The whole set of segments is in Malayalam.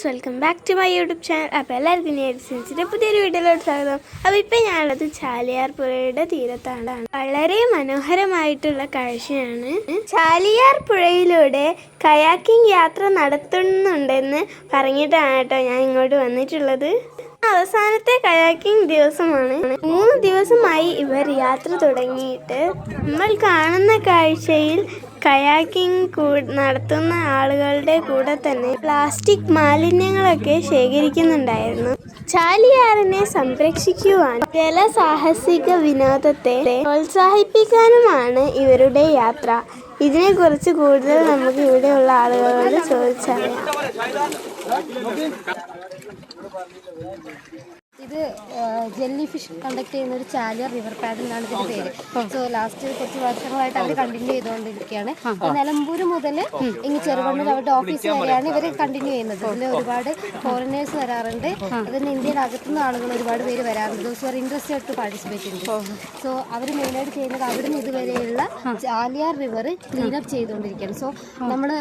Friends welcome back to my YouTube channel. അപ്പോൾ എല്ലാവർക്കും നേരിച്ചിട്ട് പുതിയൊരു വീഡിയോയിലോട്ട് സ്വാഗതം. അപ്പോൾ ഇപ്പം ഞാനുള്ളത് ചാലിയാർ പുഴയുടെ തീരത്താണ് വളരെ മനോഹരമായിട്ടുള്ള കാഴ്ചയാണ്. ചാലിയാർ പുഴയിലൂടെ കയാക്കിംഗ് യാത്ര നടത്തുന്നുണ്ടെന്ന് പറഞ്ഞിട്ടാണ് കേട്ടോ ഞാൻ ഇങ്ങോട്ട് വന്നിട്ടുള്ളത്. അവസാനത്തെ കയാക്കിംഗ് ദിവസമാണ്. മൂന്ന് ദിവസമായി ഇവർ യാത്ര തുടങ്ങിയിട്ട്. നമ്മൾ കാണുന്ന കാഴ്ചയിൽ കയാക്കിംഗ് നടത്തുന്ന ആളുകളുടെ കൂടെ തന്നെ പ്ലാസ്റ്റിക് മാലിന്യങ്ങളൊക്കെ ശേഖരിക്കുന്നുണ്ടായിരുന്നു. ചാലിയാറിനെ സംരക്ഷിക്കുവാൻ ജലസാഹസിക വിനോദത്തെ പ്രോത്സാഹിപ്പിക്കാനുമാണ് ഇവരുടെ യാത്ര. ഇതിനെക്കുറിച്ച് കൂടുതൽ നമുക്ക് ഇവിടെയുള്ള ആളുകളോട് ചോദിച്ചറിയാം. ഇത് ജെല്ലി ഫിഷ് കണ്ടക്ട് ചെയ്യുന്ന ഒരു ചാലിയർ റിവർ പാഡിൽ എന്നാണ് ഇതിന്റെ പേര്. സോ ലാസ്റ്റ് കുറച്ച് വർഷങ്ങളായിട്ട് അവർ കണ്ടിന്യൂ ചെയ്തുകൊണ്ടിരിക്കുകയാണ്. നിലമ്പൂർ മുതൽ ഇങ്ങ് ചെറുകണ്ണൂർ അവരുടെ ഓഫീസ് വരെയാണ് ഇവർ കണ്ടിന്യൂ ചെയ്യുന്നത്. ഇതിൽ ഒരുപാട് ഫോറിനേഴ്സ് വരാറുണ്ട്. അതിന് ഇന്ത്യയിൽ അകത്തുനിന്ന് ആളുകൾ ഒരുപാട് പേര് വരാറുണ്ട്. Those are interested to participate ഉണ്ട് സോ അവർ മെയിനായിട്ട് ചെയ്യുന്നത് അവിടുന്ന് ഇതുവരെയുള്ള ചാലിയാർ റിവർ ക്ലീൻ അപ്പ് ചെയ്തുകൊണ്ടിരിക്കുകയാണ്. സോ നമ്മൾ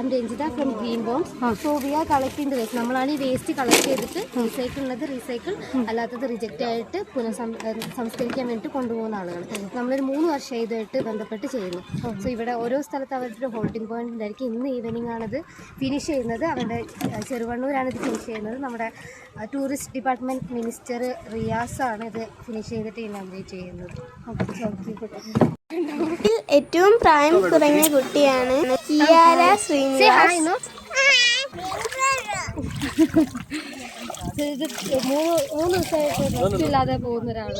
I'm Ranjitha from green worms so we are collecting the waste നമ്മളാണ് ഈ വേസ്റ്റ് കളക്ട് ചെയ്തിട്ട് റീസൈക്കിൾ ഉള്ളത് റീസൈക്കിൾ അല്ലാത്തത് റിജക്റ്റ് ആയിട്ട് പുനഃസം വേണ്ടി സംസ്കരിക്കാൻ വേണ്ടിയിട്ട് കൊണ്ടുപോകുന്ന ആളുകൾ നമ്മളൊരു മൂന്ന് വർഷം ഇതുമായിട്ട് ബന്ധപ്പെട്ട് ചെയ്യുന്നു. സോ ഇവിടെ ഓരോ സ്ഥലത്ത് അവരുടെ ഹോൾഡിംഗ് പോയിന്റ് ഉണ്ടായിരിക്കും. ഇന്ന് ഈവനിങ് ആണിത് ഫിനിഷ് ചെയ്യുന്നത്. അവരുടെ ചെറുവണ്ണൂരാണ് ഇത് ഫിനിഷ് ചെയ്യുന്നത്. നമ്മുടെ ടൂറിസ്റ്റ് ഡിപ്പാർട്ട്മെന്റ് മിനിസ്റ്റർ റിയാസ് ആണ് ഇത് ഫിനിഷ് ചെയ്തിട്ട് ഇനാഗ്രേറ്റ് ചെയ്യുന്നത്. ഏറ്റവും പ്രായം കുറഞ്ഞ കുട്ടിയാണ് കിയാര ശ്രീനിവാസ്. മൂന്ന് ദിവസമായിട്ട് പോകുന്നൊരാൾ.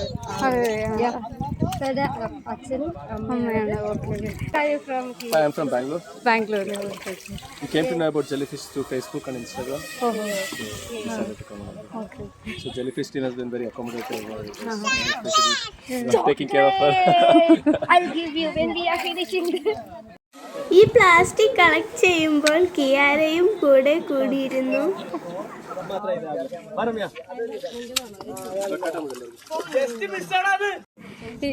അച്ഛനും അമ്മയാണ് okay I from Bangalore Bangalore to Facebook and Instagram so Jellyfish team has been very accommodative taking care of I give you when we are finishing ഈ പ്ലാസ്റ്റിക് കളക്ട് ചെയ്യുമ്പോൾ കിയാരയും കൂടെ കൂടിയിരുന്നു.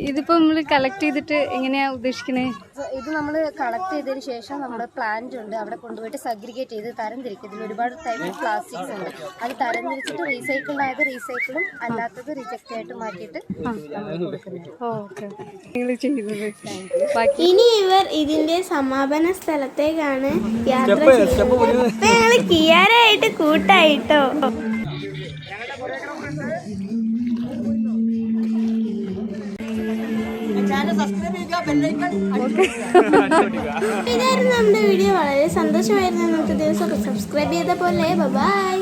ഇതിപ്പോ നമ്മൾ കളക്ട് ചെയ്തിട്ട് എങ്ങനെയാ ഉദ്ദേശിക്കുന്നത് ഇത് നമ്മൾ കളക്ട് ചെയ്തതിന് ശേഷം നമ്മുടെ പ്ലാന്റ് ഉണ്ട്. അവിടെ കൊണ്ടുപോയിട്ട് സഗ്രിഗേറ്റ് ചെയ്ത് തരംതിരിക്കും. ഇതിൽ ഒരുപാട് ടൈപ്പ് ഓഫ് പ്ലാസ്റ്റിക്സ് ഉണ്ട്. അത് തരംതിരിച്ചിട്ട് റീസൈക്കിൾ ആയത് റീസൈക്കിളും അല്ലാത്തത് റിജക്റ്റ് ആയിട്ട് മാറ്റിയിട്ട് നമ്മൾ ഇനി ഇവർ ഇതിന്റെ സമാപന സ്ഥലത്തേക്കാണ് യാത്ര ചെയ്യുന്നത്. കൂട്ടായിട്ടോ? ഇതായിരുന്നു നമ്മുടെ വീഡിയോ. വളരെ സന്തോഷമായിരുന്നു. ഇന്നത്തെ ദിവസം സബ്സ്ക്രൈബ് ചെയ്ത പോലെ. ബൈ